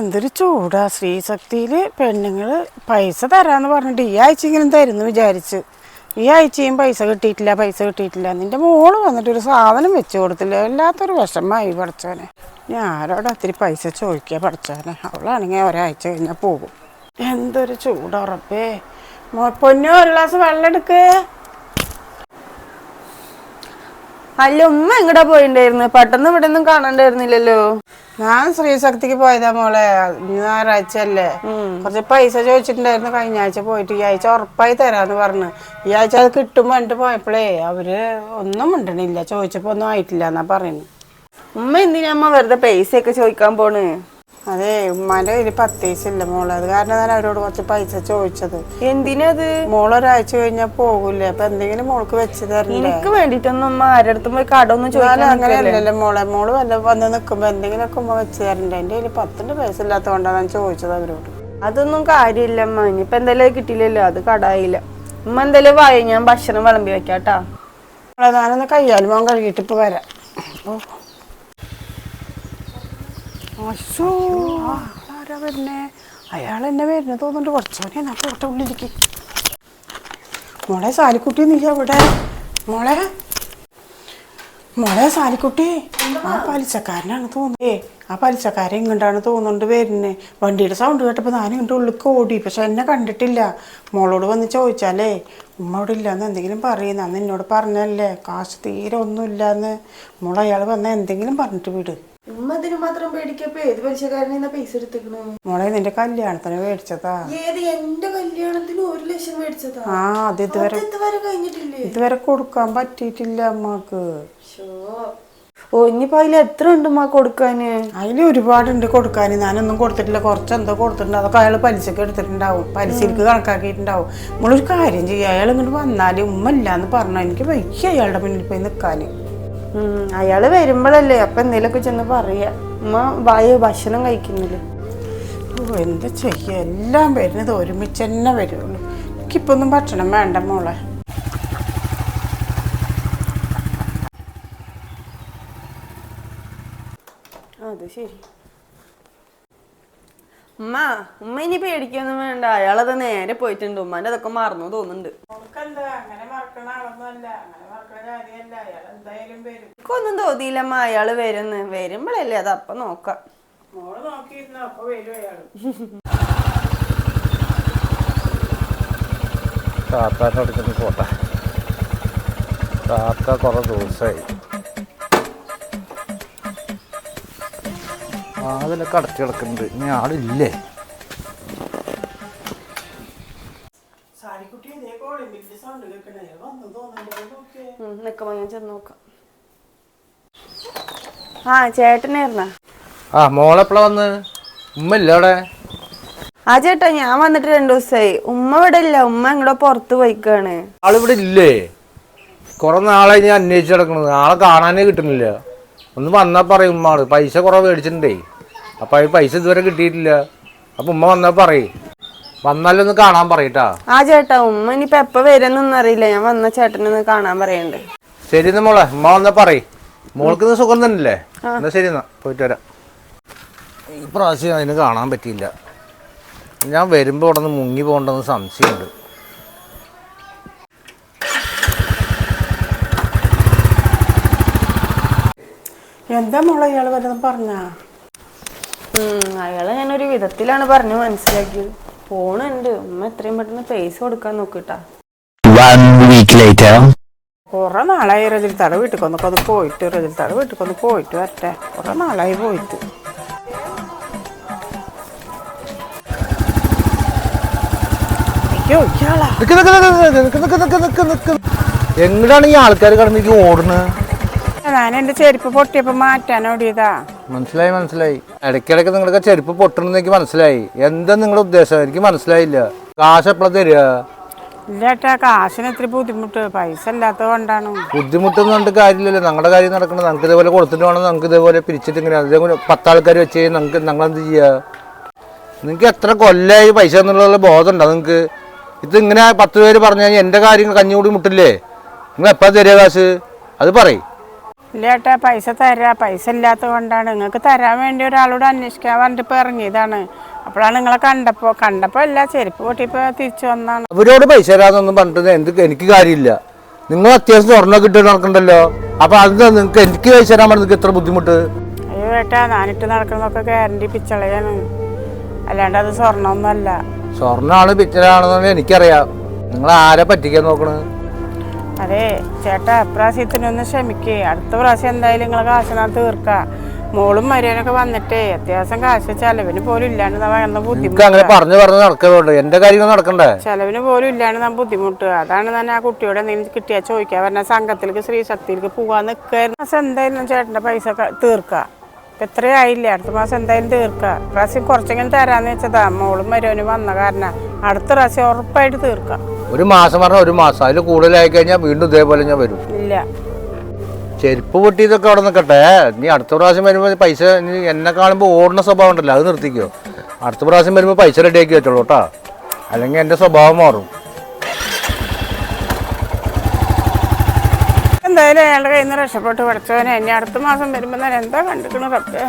എന്തൊരു ചൂടാ. സ്ത്രീശക്തിയിൽ പെണ്ണുങ്ങൾ പൈസ തരാന്ന് പറഞ്ഞിട്ട് ഈ ആഴ്ച ഇങ്ങനെ തരുന്നു വിചാരിച്ച്. ഈ ആഴ്ചയും പൈസ കിട്ടിയിട്ടില്ല പൈസ കിട്ടിയിട്ടില്ല. നിന്റെ മോൾ വന്നിട്ട് ഒരു സാധനം വെച്ച് കൊടുത്തില്ല. വല്ലാത്തൊരു വിഷമമായി പഠിച്ചവനെ. ആരോട് ഒത്തിരി പൈസ ചോദിക്കുക പഠിച്ചവനെ. അവളാണെങ്കിൽ ഒരാഴ്ച കഴിഞ്ഞാൽ പോകും. എന്തൊരു ചൂടുറപ്പേ പൊന്നു ഒരു ഗ്ലാസ് വെള്ളം എടുക്കേ. അല്ല ഉമ്മ എങ്ങടാ പോയിണ്ടായിരുന്നു? പെട്ടെന്ന് ഇവിടെ ഒന്നും കാണണ്ടായിരുന്നില്ലല്ലോ. ഞാൻ ശ്രീശക്തിക്ക് പോയതാ മോളെ. ഞായറാഴ്ച അല്ലേ കുറച്ച് പൈസ ചോദിച്ചിട്ടുണ്ടായിരുന്നു. കഴിഞ്ഞ ആഴ്ച പോയിട്ട് ഈ ആഴ്ച ഉറപ്പായി തരാന്ന് പറഞ്ഞു. ഈ ആഴ്ച അത് കിട്ടുമ്പോ എന്നിട്ട് പോയപ്പോഴേ അവർ ഒന്നും ഉണ്ടണില്ല ചോദിച്ചപ്പോ ഒന്നും ആയിട്ടില്ല എന്നാ പറയുന്നു. ഉമ്മ എന്തിനാ വെറുതെ പൈസ ഒക്കെ ചോദിക്കാൻ പോണ്? അതെ ഉമ്മാന്റെ കയ്യിൽ പത്ത് മോൾ ഇല്ല മോളെ. അത് കാരണം ഞാൻ അവരോട് കുറച്ച് പൈസ ചോദിച്ചത്. എന്തിനത്? മോളൊരാഴ്ച കഴിഞ്ഞാൽ പോകൂലേ. അപ്പൊ എന്തെങ്കിലും മോൾക്ക് വെച്ച് തരണം എനിക്ക് വേണ്ടിട്ടൊന്നും ഉമ്മ ആരുടെ അടുത്തും പോയി കടമൊന്നും ചോദിക്കാൻ അങ്ങനെയല്ലല്ലോ മോളെ. മോൾ വല്ല വന്ന് നിൽക്കുമ്പോ എന്തെങ്കിലുമൊക്കെ ഉമ്മ വെച്ച് തരണ്ടേ എന്റെ കയ്യിൽ പത്തിന്റെ പൈസ ഇല്ലാത്തതുകൊണ്ടാണ് ഞാൻ ചോദിച്ചത് അവരോട്. അതൊന്നും കാര്യമില്ല അമ്മ ഇനിയിപ്പൊ എന്തായാലും കിട്ടിയില്ലല്ലോ. അത് കടായില്ല. ഉമ്മ എന്തായാലും വായി? ഞാൻ ഭക്ഷണം വിളമ്പി വെക്കാട്ടാ. ഞാനൊന്ന് കയ്യാലും മോൻ കഴുകിയിട്ട് ഇപ്പൊ വരാം. ഓ. അശ്ശോ, ആരാ വരുന്നേ? അയാൾ എന്നെ വരുന്നത് തോന്നുന്നുണ്ട്. കുറച്ചോനെ എന്നാ പോട്ടെ ഉള്ളിലേക്ക്. മോളെ സാലിക്കുട്ടി നീ അവിടെ. മോളെ മോളെ സാലിക്കുട്ടി. ആ പലിശക്കാരനാണ് തോന്നുന്നേ. ആ പലിശക്കാരൻ ഇങ്ങോട്ടാണ് തോന്നുന്നുണ്ട് വരുന്നേ? വണ്ടിയുടെ സൗണ്ട് കേട്ടപ്പോൾ ഞാൻ ഇങ്ങോട്ട് ഉള്ളിലേക്ക് ഓടി. പക്ഷെ എന്നെ കണ്ടിട്ടില്ല. മോളോട് വന്ന് ചോദിച്ചാലേ ഉമ്മ അവിടെ ഇല്ലാന്ന് എന്തെങ്കിലും പറയുന്ന? അന്ന് എന്നോട് പറഞ്ഞല്ലേ കാശ് തീരെ ഒന്നുമില്ലാന്ന്. മോളെ അയാൾ വന്ന എന്തെങ്കിലും പറഞ്ഞിട്ട് വിട്. ഉമ്മ ഇതിന് മാത്രം പേടിക്കപ്പോ? ഏത് പലിശക്കാരനെ പൈസ എടുത്തേക്കണു? മോളെ നിന്റെ കല്യാണത്തിന് മേടിച്ചതാ. ഏത് എന്റെ കല്യാണത്തിന് ഒരു ലക്ഷം മേടിച്ചതാ? ആ അത് ഇതുവരെ ഇതുവരെ കഴിഞ്ഞിട്ടില്ലേ? ഇതുവരെ കൊടുക്കാൻ പറ്റിയിട്ടില്ല അമ്മയ്ക്ക് ഓ ഇനിയിപ്പോ അതിൽ എത്ര ഉണ്ട് മാ കൊടുക്കാന്? അതിൽ ഒരുപാടുണ്ട് കൊടുക്കാൻ ഞാനൊന്നും കൊടുത്തിട്ടില്ല. കുറച്ച് എന്തോ കൊടുത്തിട്ടുണ്ട്. അതൊക്കെ അയാൾ പലിശക്ക് എടുത്തിട്ടുണ്ടാവും. പലിശക്ക് കണക്കാക്കിയിട്ടുണ്ടാവും. നമ്മളൊരു കാര്യം ചെയ്യുക അയാൾ ഇങ്ങോട്ട് വന്നാൽ ഉമ്മ ഇല്ലാന്ന് പറഞ്ഞു. എനിക്ക് വയ്യ അയാളുടെ മുന്നിൽ പോയി നിൽക്കാൻ. ഉം, അയാൾ വരുമ്പോഴല്ലേ അപ്പൊ എന്തേലൊക്കെ ചെന്ന് പറയാ. ഉമ്മ വായ ഭക്ഷണം കഴിക്കുന്നില്ലേ? ഓ എന്താ ചെയ്യുക എല്ലാം വരുന്നത് ഒരുമിച്ച് തന്നെ വരുള്ളൂ. എനിക്കിപ്പോ ഒന്നും ഭക്ഷണം വേണ്ട മോളെ. അത് ശരി. ഉമ്മ ഉമ്മ ഇനി പേടിക്കൊന്നും വേണ്ട. അയാളത് നേരെ പോയിട്ടുണ്ട്. ഉമ്മാന്റെ അതൊക്കെ മറന്നു തോന്നുന്നുണ്ട്. ഒന്നും തോന്നിയില്ലമ്മ. അയാൾ വരുന്ന്. വരുമ്പോഴല്ലേ അത്? അപ്പൊ നോക്കാം. താത്താന്റെ അടുക്കുന്ന പോട്ടെ. താത്ത കുറേ ദിവസമായി അതിലൊക്കെ അടച്ചു കിടക്കുന്നുണ്ട്. ഇനി ആളില്ലേ? ഞാൻ ചെന്ന് നോക്കാം. ആ ചേട്ടനായിരുന്ന? ആ മോളെപ്പോഴാ വന്ന്? ഉമ്മ ഇല്ല അവിടെ? ആ ചേട്ടാ ഞാൻ വന്നിട്ട് രണ്ടു ദിവസമായി ഉമ്മ ഇവിടെ ഇല്ല. ഉമ്മ ഇങ്ങോട്ട് പുറത്ത് പോയിക്കാണ്. ആളിവിടെ ഇല്ലേ? കുറെ നാളായി ഞാൻ അന്വേഷിച്ചു കിടക്കണത് ആളെ കാണാനേ കിട്ടുന്നില്ല. ഒന്ന് വന്നാ പറയും ഉമ്മൾ പൈസ കൊറേ മേടിച്ചിട്ടുണ്ടേ. അപ്പം അതിന് പൈസ ഇതുവരെ കിട്ടിയിട്ടില്ല. അപ്പം ഉമ്മ വന്നാൽ പറയേ. വന്നാലൊന്ന് കാണാൻ പറയട്ടാ. ആ ചേട്ടാ ഉമ്മ ഇനിയിപ്പ എപ്പ വരുന്നൊന്നും അറിയില്ല. ഞാൻ വന്ന ചേട്ടനൊന്ന് കാണാൻ പറയണ്ട്. ശരി എന്നാ മോളെ. ഉമ്മ വന്നാ പറയ്. മോൾക്ക് ഇന്ന് സുഖം തന്നെയല്ലേ? എന്നാ ശരി എന്നാ പോയിട്ട് വരാം. ഈ പ്രാവശ്യം അതിന് കാണാൻ പറ്റിയില്ല. ഞാൻ വരുമ്പോൾ അവിടെ നിന്ന് മുങ്ങി പോകണ്ടെന്ന് സംശയമുണ്ട്. എന്താ മോളെ ഇയാൾ വരുന്ന പറഞ്ഞാ? അയാളെ ഒരു വിധത്തിലാണ് പറഞ്ഞു മനസ്സിലാക്കിയത്. ഫോണുണ്ട് ഉമ്മ എത്രയും പെട്ടെന്ന് പൈസ കൊടുക്കാൻ നോക്കിട്ടാ. കൊറേ നാളായി രജനിത്താടെ വീട്ടിൽ കൊന്നൊക്കെ ഒന്ന് പോയിട്ട് രജനിത്താടെ വീട്ടിൽ കൊന്ന് പോയിട്ട് വരട്ടെ. കൊറേ നാളായി പോയിട്ട്. എങ്ങടാണ് ഈ ആൾക്കാർ കടന്നിട്ട് ഓടുന്നത്? ഞാൻ എന്റെ ചെരുപ്പ് പൊട്ടിയപ്പോ മാറ്റാൻ ഓടിയതാ മനസ്സിലായി മനസ്സിലായി. ഇടയ്ക്കിടയ്ക്ക് നിങ്ങളുടെ ചെരുപ്പ് പൊട്ടണമെന്ന് എനിക്ക് മനസ്സിലായി. എന്താ നിങ്ങളുടെ ഉദ്ദേശം? എനിക്ക് മനസ്സിലായില്ല. കാശ് എപ്പോഴാ തരിക? ഇല്ലേട്ടാ കാശിന് ഇത്തിരി ബുദ്ധിമുട്ട്. പൈസ ഇല്ലാത്തത് കൊണ്ടാണ്. ബുദ്ധിമുട്ടൊന്നും കണ്ട് കാര്യമില്ലല്ലോ. ഞങ്ങളുടെ കാര്യം നടക്കണം നമുക്ക് ഇതേപോലെ കൊടുത്തിട്ട് വേണം. നമുക്ക് ഇതേപോലെ പിരിച്ചിട്ട് ഇങ്ങനെ അതേപോലെ പത്താൾക്കാർ വെച്ച് നമുക്ക് ഞങ്ങളെന്ത് ചെയ്യുക നിങ്ങൾക്ക് എത്ര കൊല്ലായി പൈസ എന്നുള്ള ബോധം ഉണ്ടോ നിങ്ങൾക്ക്? ഇത് ഇങ്ങനെ പത്ത് പേര് പറഞ്ഞു കഴിഞ്ഞാൽ എന്റെ കാര്യം കഞ്ഞി കൂടി മുട്ടില്ലേ? നിങ്ങൾ എപ്പോൾ തരിക കാശ്? അത് പറയും. ഇല്ല ചേട്ടാ പൈസ തരാ. പൈസ ഇല്ലാത്തത് കൊണ്ടാണ്. നിങ്ങൾക്ക് തരാൻ വേണ്ടി ഒരാളോട് അന്വേഷിക്കാൻ പറഞ്ഞിട്ട് ഇപ്പോൾ ഇറങ്ങിയതാണ്. അപ്പോഴാണ് നിങ്ങളെ കണ്ടപ്പോൾ കണ്ടപ്പോൾ അല്ല ചെരുപ്പ് പൊട്ടിപ്പോൾ തിരിച്ചു വന്നാണ്. അവരോട് പൈസ തരാന്നൊന്നും പറഞ്ഞിട്ട് എന്ത് എനിക്ക് കാര്യമില്ല. നിങ്ങൾ അത്യാവശ്യം സ്വർണം കിട്ടി നടക്കണ്ടല്ലോ? അപ്പോൾ അത് നിങ്ങൾക്ക് എനിക്ക് പൈസ തരാൻ പറഞ്ഞ നിങ്ങൾക്ക് എത്ര ബുദ്ധിമുട്ട്? അയ്യോ ഏട്ടാ നാനിട്ട് നടക്കുന്നതൊക്കെ ഗ്യാരണ്ടി പിച്ചളയാണ്. അല്ലാണ്ട് അത് സ്വർണമൊന്നുമല്ല. സ്വർണമാണ് പിക്ചറാണെന്ന് എനിക്കറിയാം. നിങ്ങൾ ആരെ പറ്റിക്കാൻ നോക്കണ്? അതെ ചേട്ടാ ഇപ്രാവശ്യത്തിനൊന്ന് ക്ഷമിക്കേ. അടുത്ത പ്രാവശ്യം എന്തായാലും നിങ്ങളെ കാശനാ തീർക്കാം. മോളും മരിയനൊക്കെ വന്നിട്ടേ അത്യാവശ്യം കാശ് ചെലവിന് പോലും ഇല്ലാണ്ട് വന്ന അങ്ങനെ ബുദ്ധിമുട്ട്. പറഞ്ഞു പറഞ്ഞ് നടക്കുന്നുണ്ട് എന്റെ കാര്യങ്ങൾ നടക്കണ്ടേ? ചെലവിന് പോലും ഇല്ലാണ്ട് നാം ബുദ്ധിമുട്ട്. അതാണ് തന്നെ ആ കുട്ടിയോട് എന്തെങ്കിലും കിട്ടിയാ ചോദിക്കുക പറഞ്ഞ സംഘത്തിലേക്ക് ശ്രീ ശക്തിയിലേക്ക് പോകാൻ നിൽക്കായിരുന്നു മാസം എന്തായാലും ചേട്ടന്റെ പൈസ തീർക്ക തീർക്കാം. ഇപ്പം എത്രയായില്ലേ? അടുത്ത മാസം എന്തായാലും തീർക്കാം. പ്രാവശ്യം കുറച്ചെങ്കിലും തരാന്ന് വെച്ചതാ. മോളും മരുവനും വന്ന കാരണം. അടുത്ത പ്രാവശ്യം ഉറപ്പായിട്ട് തീർക്കാം. ഒരു മാസം പറഞ്ഞാൽ ഒരു മാസം. അതിൽ കൂടുതലായി കഴിഞ്ഞാൽ വീണ്ടും ഇതേപോലെ ഞാൻ വരും. ഇല്ല. ചെരുപ്പ് പൊട്ടിയതൊക്കെ അവിടെ നിൽക്കട്ടെ നീ അടുത്ത പ്രാവശ്യം വരുമ്പോൾ പൈസ നീ എന്നെ കാണുമ്പോൾ ഓടുന്ന സ്വഭാവം ഉണ്ടല്ലോ അത് നിർത്തിക്കോ. അടുത്ത പ്രാവശ്യം വരുമ്പോൾ പൈസ റെഡിയാക്കി വെച്ചോളൂ കേട്ടോ. അല്ലെങ്കിൽ എന്റെ സ്വഭാവം മാറും. എന്തായാലും അയാളുടെ കയ്യിൽ നിന്ന് രക്ഷപ്പെട്ട് പഠിച്ചവനെ ഇനി അടുത്ത മാസം വരുമ്പോൾ ഞാൻ എന്താ കണ്ടിക്കണ റബ്ബേ